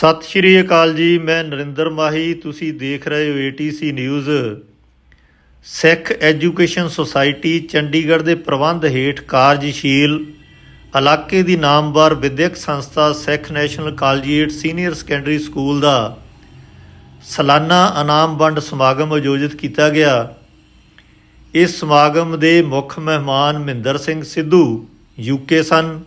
ਸਤਿ ਸ਼੍ਰੀ ਅਕਾਲ ਜੀ, ਮੈਂ ਨਰਿੰਦਰ ਮਾਹੀ, ਤੁਸੀਂ ਦੇਖ ਰਹੇ ਹੋ ATC news Sikh education society Chandigarh ਦੇ ਪ੍ਰਬੰਧ ਹੇਠ ਕਾਰਜਸ਼ੀਲ ਇਲਾਕੇ ਦੀ ਨਾਮਵਰ ਵਿਦਿਅਕ ਸੰਸਥਾ Sikh national collegiate senior secondary school ਦਾ ਸਾਲਾਨਾ ਇਨਾਮ ਵੰਡ ਸਮਾਗਮ ਆਯੋਜਿਤ ਕੀਤਾ ਗਿਆ। ਇਸ ਸਮਾਗਮ ਦੇ ਮੁੱਖ ਮਹਿਮਾਨ ਮਹਿੰਦਰ ਸਿੰਘ ਸਿੱਧੂ ਯੂਕੇ ਸਨ।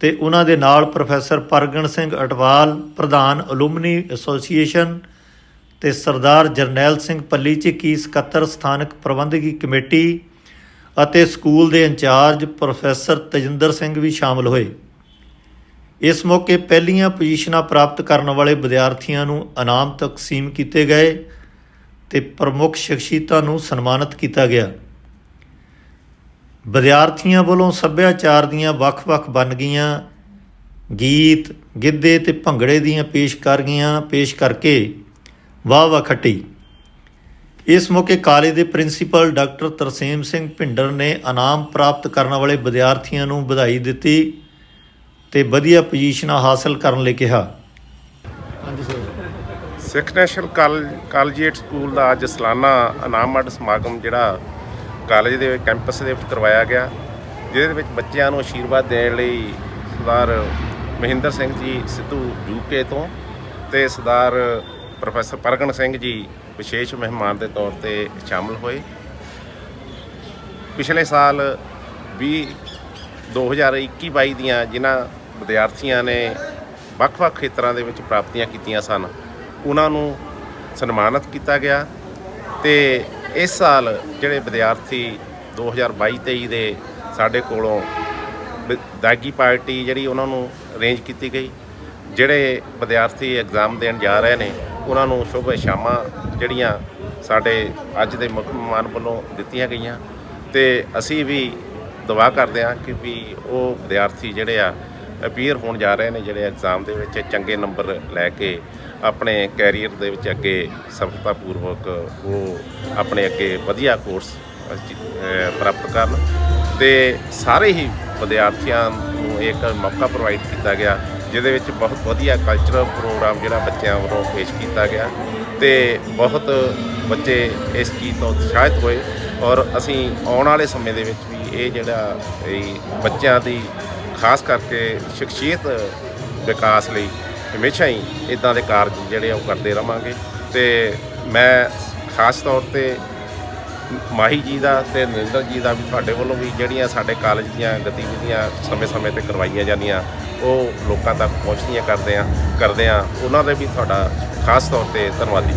ਤੇ ਉਹਨਾਂ ਦੇ ਨਾਲ ਪ੍ਰੋਫੈਸਰ ਪਰਗਣ ਸਿੰਘ ਅਟਵਾਲ, ਪ੍ਰਧਾਨ ਅਲੂਮਨੀ ਐਸੋਸੀਏਸ਼ਨ ਤੇ ਸਰਦਾਰ ਜਰਨੈਲ ਸਿੰਘ ਪੱਲੀ ਝਿੱਕੀ ਸਕੱਤਰ ਸਥਾਨਕ ਪ੍ਰਬੰਧਕੀ ਕਮੇਟੀ ਅਤੇ ਸਕੂਲ ਦੇ in charge professor Tajinder Singh ਵੀ ਸ਼ਾਮਲ ਹੋਏ। ਇਸ ਮੌਕੇ ਪਹਿਲੀਆਂ ਪੋਜੀਸ਼ਨਾਂ ਪ੍ਰਾਪਤ ਕਰਨ ਵਾਲੇ ਵਿਦਿਆਰਥੀਆਂ ਨੂੰ ਇਨਾਮ ਤਕਸੀਮ ਕੀਤੇ ਗਏ ਤੇ ਪ੍ਰਮੁੱਖ ਸ਼ਖਸੀਅਤਾਂ ਨੂੰ ਸਨਮਾਨਿਤ ਕੀਤਾ ਗਿਆ। ਵਿਦਿਆਰਥੀਆਂ ਵੱਲੋਂ ਸੱਭਿਆਚਾਰ ਦੀਆਂ ਵੱਖ-ਵੱਖ ਵੰਨਗੀਆਂ ਗੀਤ ਗਿੱਧੇ ਤੇ ਭੰਗੜੇ ਦੀਆਂ ਪੇਸ਼ਕਾਰੀਆਂ ਪੇਸ਼ ਕਰਕੇ ਵਾਹ ਵਾਹ ਖੱਟੀ। ਇਸ ਮੌਕੇ ਕਾਲਜ ਦੇ ਪ੍ਰਿੰਸੀਪਲ ਡਾਕਟਰ ਤਰਸੇਮ ਸਿੰਘ ਭਿੰਡਰ ਨੇ ਇਨਾਮ ਪ੍ਰਾਪਤ ਕਰਨ ਵਾਲੇ ਵਿਦਿਆਰਥੀਆਂ ਨੂੰ ਵਧਾਈ ਦਿੱਤੀ ਤੇ ਵਧੀਆ ਪੋਜੀਸ਼ਨਾਂ ਹਾਸਲ ਕਰਨ ਲਈ ਕਿਹਾ। ਸਿੱਖ ਨੈਸ਼ਨਲ ਕਾਲ ਕਾਲਜੀਏਟ ਸਕੂਲ ਦਾ ਅੱਜ ਸਾਲਾਨਾ ਇਨਾਮ ਵੰਡ ਸਮਾਗਮ ਜਿਹੜਾ ਕਾਲਜ ਦੇ ਕੈਂਪਸ ਦੇ ਵਿੱਚ ਕਰਵਾਇਆ ਗਿਆ, ਜਿਹਦੇ ਵਿੱਚ ਬੱਚਿਆਂ ਨੂੰ ਆਸ਼ੀਰਵਾਦ ਦੇਣ ਲਈ ਸਰਦਾਰ ਮਹਿੰਦਰ ਸਿੰਘ ਜੀ ਸਿੱਧੂ ਯੂਕੇ ਤੋਂ ਤੇ ਸਰਦਾਰ ਪ੍ਰੋਫੈਸਰ ਪਰਗਣ ਸਿੰਘ ਜੀ ਵਿਸ਼ੇਸ਼ ਮਹਿਮਾਨ ਦੇ ਤੌਰ ਤੇ ਸ਼ਾਮਲ ਹੋਏ। ਪਿਛਲੇ ਸਾਲ 20 2021-22 ਦੀਆਂ ਜਿਨ੍ਹਾਂ ਵਿਦਿਆਰਥੀਆਂ ਨੇ ਵੱਖ-ਵੱਖ ਖੇਤਰਾਂ ਦੇ ਵਿੱਚ ਪ੍ਰਾਪਤੀਆਂ ਕੀਤੀਆਂ ਸਨ, ਉਹਨਾਂ ਨੂੰ ਸਨਮਾਨਿਤ ਕੀਤਾ ਗਿਆ ਤੇ ਇਸ ਸਾਲ ਜਿਹੜੇ ਵਿਦਿਆਰਥੀ 2022-23 ਦੇ ਸਾਡੇ ਕੋਲੋਂ ਵਿ- ਦਾਗੀ ਪਾਰਟੀ ਜਿਹੜੀ ਉਹਨਾਂ ਨੂੰ ਅਰੇਂਜ ਕੀਤੀ ਗਈ, ਜਿਹੜੇ ਵਿਦਿਆਰਥੀ ਐਗਜ਼ਾਮ ਦੇਣ ਜਾ ਰਹੇ ਨੇ, ਉਹਨਾਂ ਨੂੰ ਸ਼ੁਭ ਸ਼ਾਮਾਂ ਜਿਹੜੀਆਂ ਸਾਡੇ ਅੱਜ ਦੇ ਮੁੱਖ ਮਹਿਮਾਨ ਵੱਲੋਂ ਦਿੱਤੀਆਂ ਗਈਆਂ। ਤੇ ਅਸੀਂ ਵੀ ਦੁਆ ਕਰਦੇ ਹਾਂ ਕਿ ਵੀ ਉਹ ਵਿਦਿਆਰਥੀ ਜਿਹੜੇ ਆ, ਅਪੀਅਰ ਹੋਣ ਜਾ ਰਹੇ ਨੇ ਜਿਹੜੇ ਐਗਜ਼ਾਮ ਦੇ ਵਿੱਚ, ਚੰਗੇ ਨੰਬਰ ਲੈ ਕੇ ਆਪਣੇ ਕੈਰੀਅਰ ਦੇ ਵਿੱਚ ਅੱਗੇ ਸਫਲਤਾਪੂਰਵਕ ਉਹ ਆਪਣੇ ਅੱਗੇ ਵਧੀਆ ਕੋਰਸ ਪ੍ਰਾਪਤ ਕਰਨ ਤੇ ਸਾਰੇ ਹੀ ਵਿਦਿਆਰਥੀਆਂ ਨੂੰ ਇੱਕ ਮੌਕਾ ਪ੍ਰੋਵਾਈਡ ਕੀਤਾ ਗਿਆ, ਜਿਹਦੇ ਵਿੱਚ ਬਹੁਤ ਵਧੀਆ ਕਲਚਰਲ ਪ੍ਰੋਗਰਾਮ ਜਿਹੜਾ ਬੱਚਿਆਂ ਵੱਲੋਂ ਪੇਸ਼ ਕੀਤਾ ਗਿਆ ਤੇ ਬਹੁਤ ਬੱਚੇ ਇਸ ਚੀਜ਼ ਤੋਂ ਉਤਸ਼ਾਹਿਤ ਹੋਏ ਔਰ ਅਸੀਂ ਆਉਣ ਵਾਲੇ ਸਮੇਂ ਦੇ ਵਿੱਚ ਵੀ ਇਹ ਜਿਹੜਾ ਇਹ ਬੱਚਿਆਂ ਦੀ ਖਾਸ ਕਰਕੇ ਸ਼ਖਸੀਅਤ ਵਿਕਾਸ ਲਈ ਹਮੇਸ਼ਾ ਹੀ ਇਦਾਂ ਦੇ ਕਾਰਜ ਜਿਹੜੇ ਆ ਉਹ ਕਰਦੇ ਰਵਾਂਗੇ ਤੇ ਮੈਂ ਖਾਸ ਤੌਰ ਤੇ ਮਾਹੀ ਜੀ ਦਾ ਤੇ ਨਰਿੰਦਰ ਜੀ ਦਾ ਵੀ ਤੁਹਾਡੇ ਵੱਲੋਂ ਵੀ ਜਿਹੜੀਆਂ ਸਾਡੇ ਕਾਲਜ ਦੀਆਂ ਗਤੀਵਿਧੀਆਂ ਸਮੇਂ-ਸਮੇਂ ਤੇ ਕਰਵਾਈਆਂ ਜਾਂਦੀਆਂ, ਉਹ ਲੋਕਾਂ ਤੱਕ ਪਹੁੰਚਦੀਆਂ ਕਰਦੇ ਆ ਕਰਦੇ ਆ। ਉਹਨਾਂ ਦੇ ਵੀ ਤੁਹਾਡਾ ਖਾਸ ਤੌਰ ਤੇ ਧੰਨਵਾਦੀ।